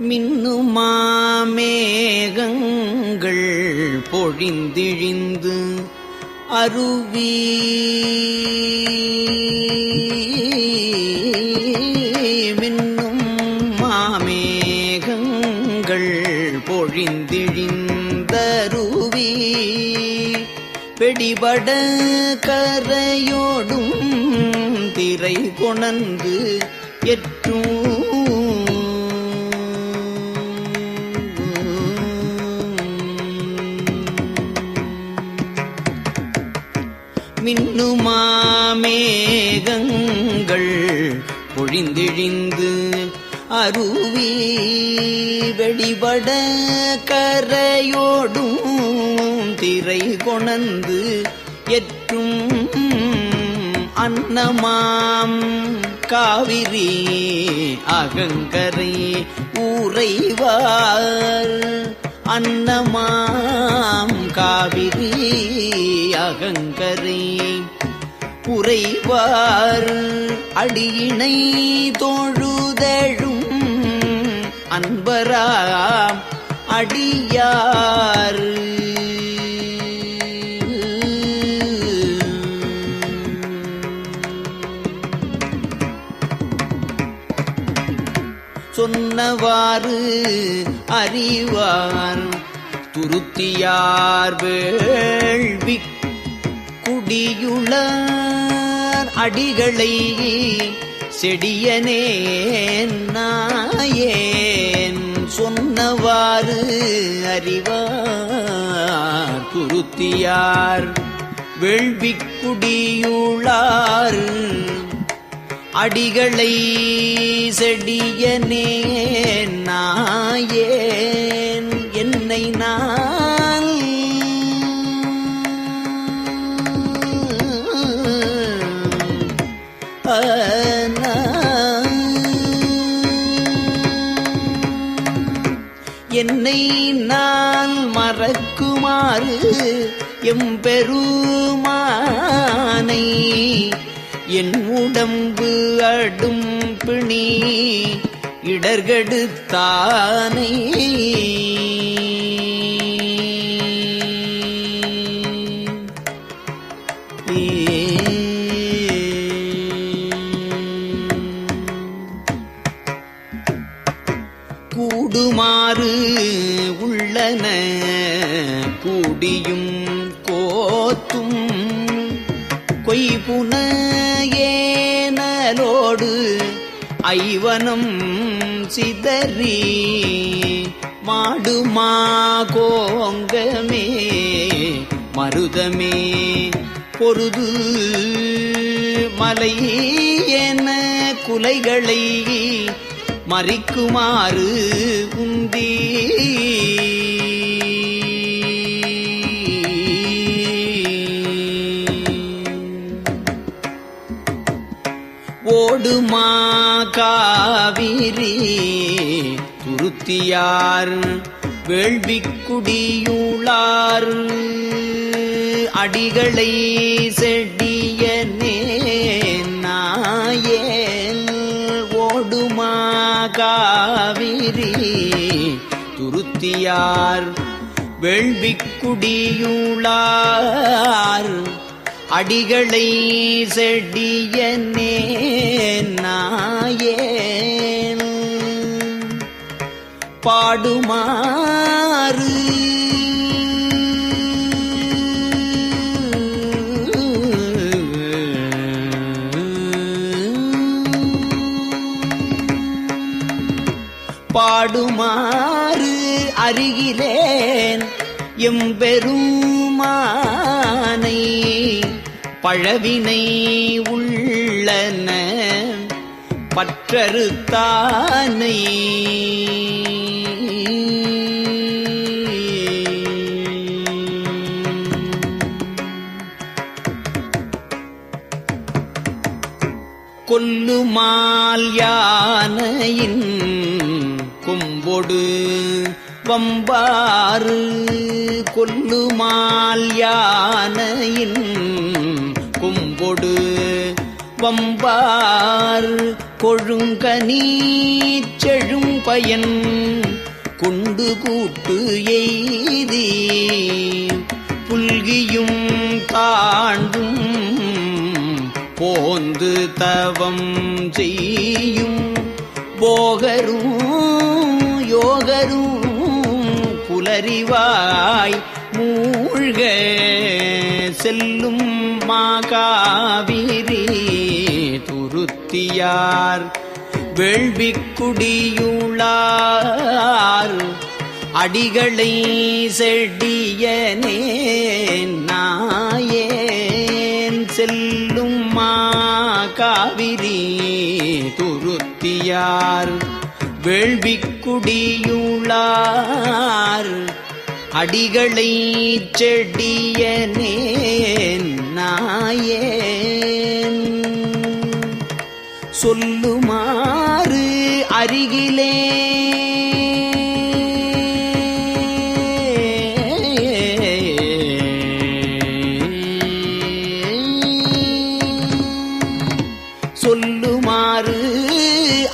மின்னுமாமேகங்கள் பொழிந்திழிந்து அருவி மின்னுமா மேகங்கள் பொழிந்திழிந்து அருவி வெடிபட கரையோடும் திரை கொணந்து எற்றும் அன்னமாம் காவிரி அகங்கரை ஊரைவார். அன்னமாம் காவிரி அகங்கரை. உறைவார் அடியினை தோழுதழும் அன்பராம் அடியாறு சொன்னவாறு அறிவார். துருத்தியார் வேள்வி குடியுளார் அடிகளை செடியனேன் நாயேன். சொன்னவாறு அறிவார். துருத்தியார் வேள்வி குடியுளார் அடிகளை செடியனே நாயேன் என்னை நான் என்னை நான் மறக்குமாறு எம்பெருமானை என் உடம்பு அடும் பிணி இடர்கெடுத்தானை. கூடுமாறு உள்ளன கூடியும் கோத்தும் கொய்புன ஐவனோடு ஐவனும் சிதறி மாடுமா கோங்கமே மருதமே பொருது மலை என குலைகளை மறிக்குமாறு உந்தீ உமா காவிரி துருத்தியார் வேள்விக்குடியுளார். அடிகளை செடிய நாயேல் ஓடுமா காவிரி துருத்தியார் வேள்விக்குடியுளார். அடிகளை செடியனே நாயேன் பாடுமாறு. பாடுமாறு அருகிலேன் எம்பெருமா பழவினை உள்ளன பற்றறுத்தானை. கொல்லுமால் யானையின் கொம்பொடு வம்பாறு கொல்லுமால் யானையின் வம்பார் கொழுங்கனி செழும் பயன் கொண்டு கூட்டு எய்தி. புல்கியும் தாண்டும் போந்து தவம் செய்யும். போகரும் யோகரும் புலரிவாய் மூழ்க. செல்லும் மாகாவிரி. துருத்தியார் வேள்விக்குடியுளார். அடிகளை செடியனேன் நாயேன். செல்லும் மா காவிரி துருத்தியார். வேள்விக்குடியுளார். அடிகளை செடியனேன் நாயே சொல்லுமாறு அருகிலே. சொல்லுமாறு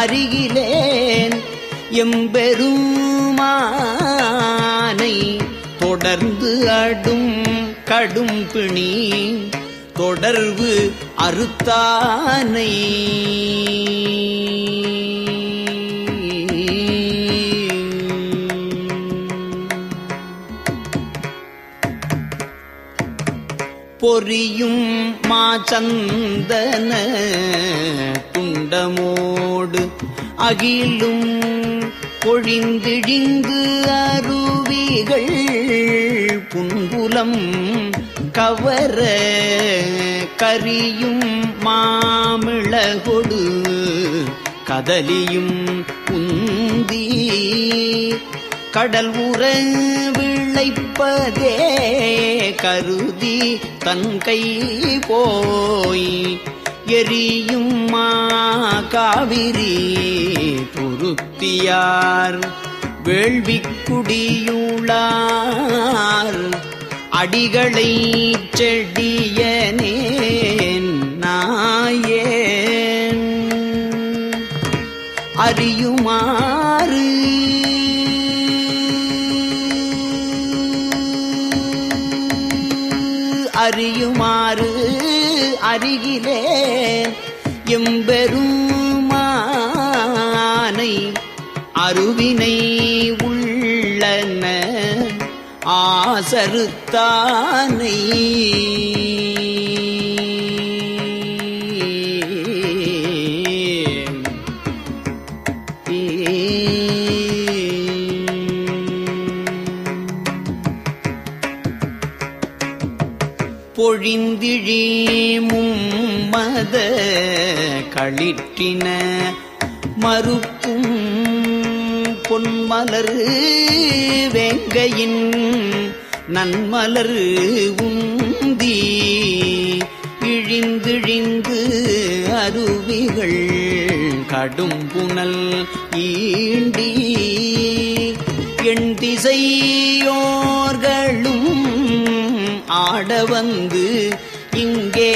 அருகிலேன் எம்பெருமானை தொடர்ந்து அடும் கடும் பிணி தொடர்பு அறுத்தானை. பொறியும் மாச்சந்தன குண்டமோடு அகிலும் பொழிந்திழிந்து அருவிகள் புன்புலம் கவர கரியும் மாமிளகொடு கதலியும் குந்தி கடல் உற விளைப்பதே கருதி தன்கை போய் எரியும் மா காவிரி பொருத்தியார் வேள்விக்குடியுளார் அடிகளை செடியனேன் நாயேன் அறியுமாறு. அறியுமாறு அருகிலேன் எம்பெருமானை அருவினை உள்ள ஆசருத்தானை. பொழிந்திழி மும்மத களிற்றின மறு மலர் வெங்கையின் நன்மலர் உந்தி. இழிந்திழிந்து அருவிகள் கடும் புனல் ஈண்டி. எண் திசையோர்களும் ஆட வந்து இங்கே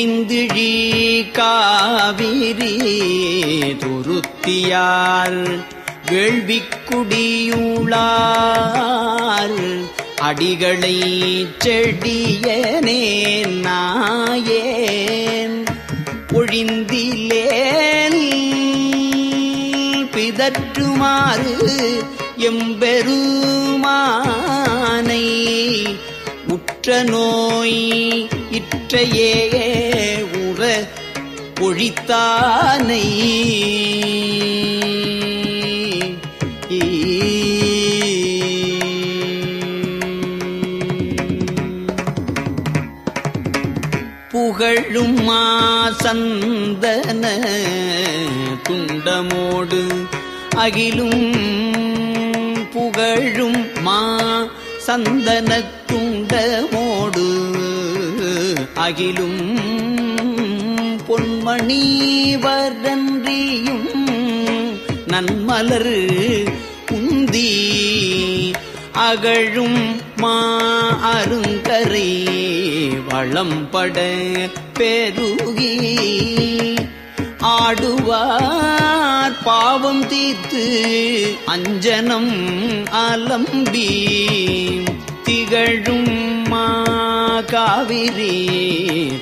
சுழிந்திழி காவிரி துருத்தியார் வேள்விக்குடியுளார் அடிகளை செடியனே நாயேன் ஒழிந்திலேன் பிதற்றுமாறு எம்பெருமானை உற்ற நோய் இற்றையே உற ஒழித்தானை புகழும் மாசந்தன துண்டமோடு அகிலும் புகழும் மா சந்தன மோடு அகிலும் பொன்மணி வரன்றியும் நன்மலர் உன் அகழும் மா அருங்கரை வளம்பட பெருகி ஆடுவார் பாவம் தீர்த்து அஞ்சனம் அலம்பி திகழும் மா காவிரி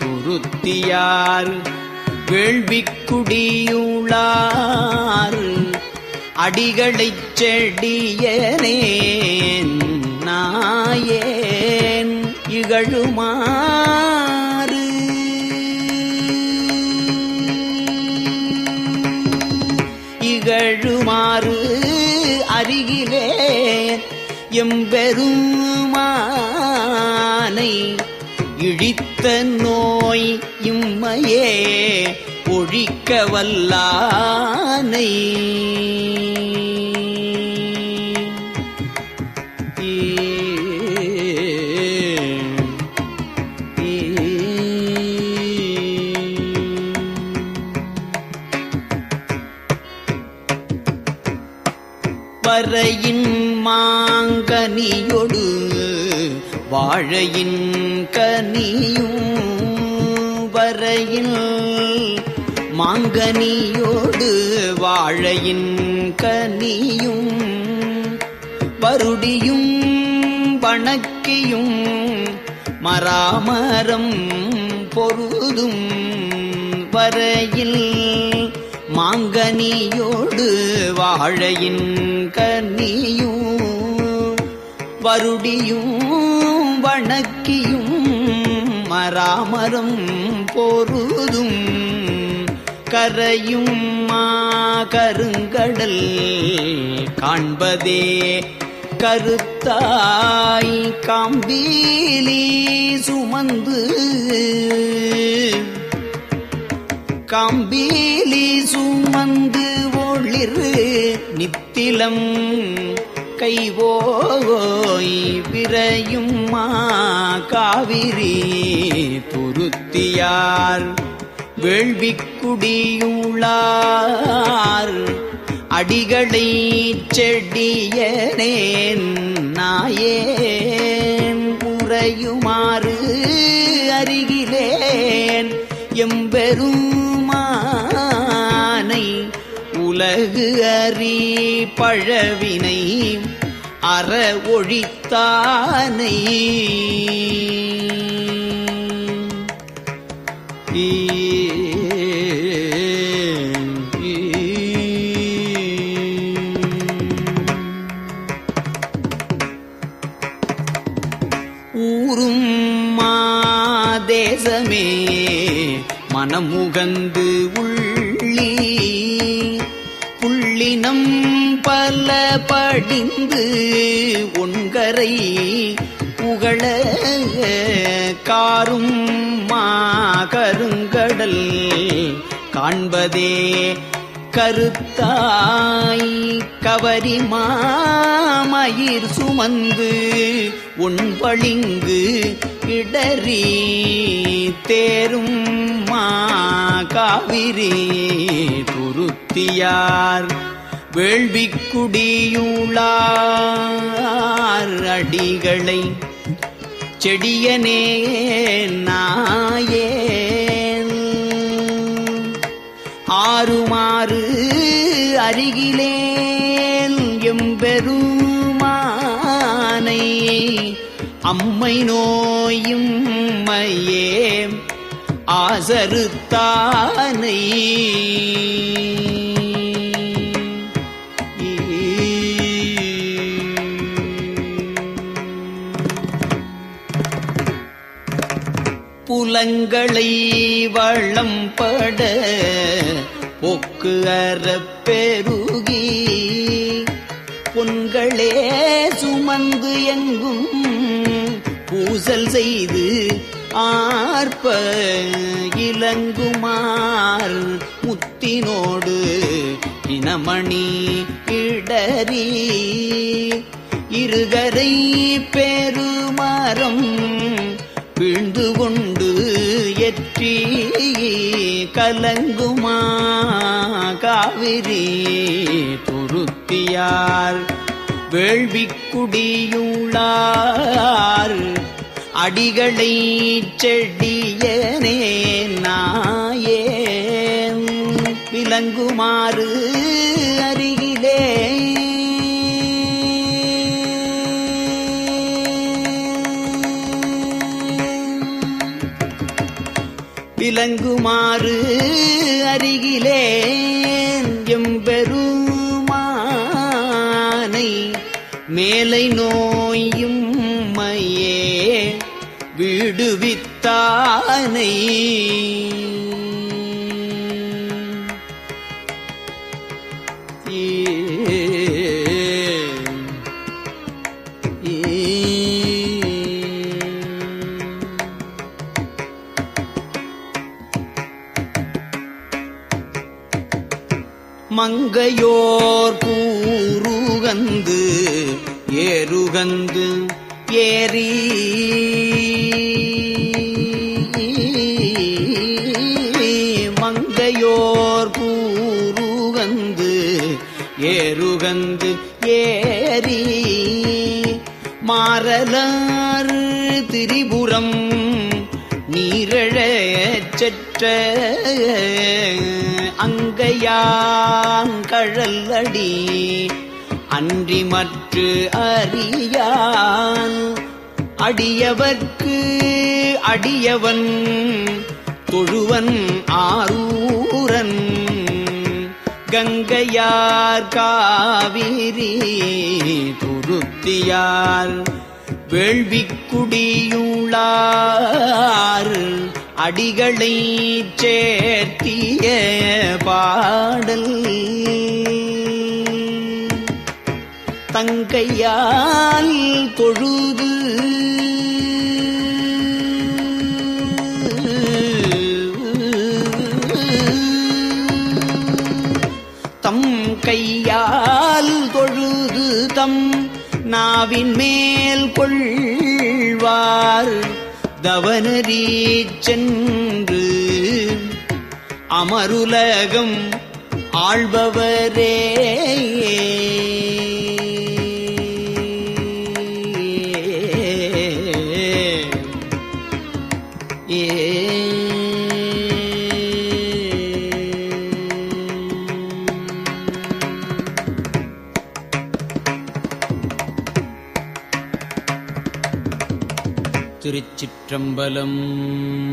துருத்தியார் வேள்விக்குடியுளார் அடிகளைச் செடியனேன் நாயேன் இகழுமாறு. இகழுமாறு அருகிலே எம்பெருமானை இழித்த நோய் இம்மையே ஒழிக்க வல்லானை. வரையின் மாங்கனியொடு வாழையின் கனியும் வரையில் மாங்கனியோடு வாழையின் கனியும் வருடியும் வணக்கியும் மராமரம் பொருதும் வரையில் மாங்கனியோடு வாழையின் கனியும் வருடியும் வணக்கியும் மராமரம் பொருதும் கரையும் மா கருங்கடல் காண்பதே கருத்தாய் காம்பீலி சுமந்து காம்பீலி சுமந்து ஒளிர் நித்திலம் கைவோய் விரையும் காவிரி துருத்தியார் வேள்விக்குடியுளார் அடிகளை செடியனேன் நாயேன். உறையுமாறு அருகிலேன். எம்பெரும் உலகு அறி பழவினை அற ஒழித்தானை. ஊரும் மாதேசமே மனமுகந்து உள்ள புள்ளினம் பல படிந்து உண்கரை புகழ காரும் மா கருங்கடல் காண்பதே கருத்தாய் கவரி மாமயிர் சுமந்து உண்பளிங்கு இடறி தேரும் மா காவிரி துருத்தியார். வேள்விக்குடியுளார் அடிகளை செடியனே நாயேன். ஆறுமாறு அருகிலேன் எம்பெருமானை அம்மை நோயும் மையே ஆசருத்தானை. புலங்களை வளம் பட பொக்கு அறப்பெருகி பொன்களே சுமந்து எங்கும் பூசல் செய்து ஆர்ப்ப இலங்குமார் முத்தினோடு இனமணி இடறி இருகரை பெருமரம் எற்றி கலங்குமா? காவிரி துருத்தியார். வேள்விக்குடியுள்ளார் அடிகளை செடியனே நாயேன். விளங்குமாறு விளங்குமாறு அருகிலே எம்பெருமானை மேலை நோயும் மையே விடுவித்தானை. மங்கையோர் கூறுகந்து ஏறுகந்து ஏறி. மங்கையோர் கூறுகந்து ஏறுகந்து ஏறி. மாறலாறு திரிபுரம் நீரழச்சற்ற அங்கையாங்கழல்லடி அன்றி மற்று அறியான் அடியவர்க்கு அடியவன் தொழுவன் ஆரூரன். கங்கையார் காவிரி துருத்தியார் வேள்விக்குடியுளார் அடிகளை சேர்த்திய பாடல். தங்கையால் தொழுது தம் கையால் தொழுது தம் நாவின் மேல் கொள்வார் தவனரி சென்று அமருலகம் ஆள்பவரே शम्बलम्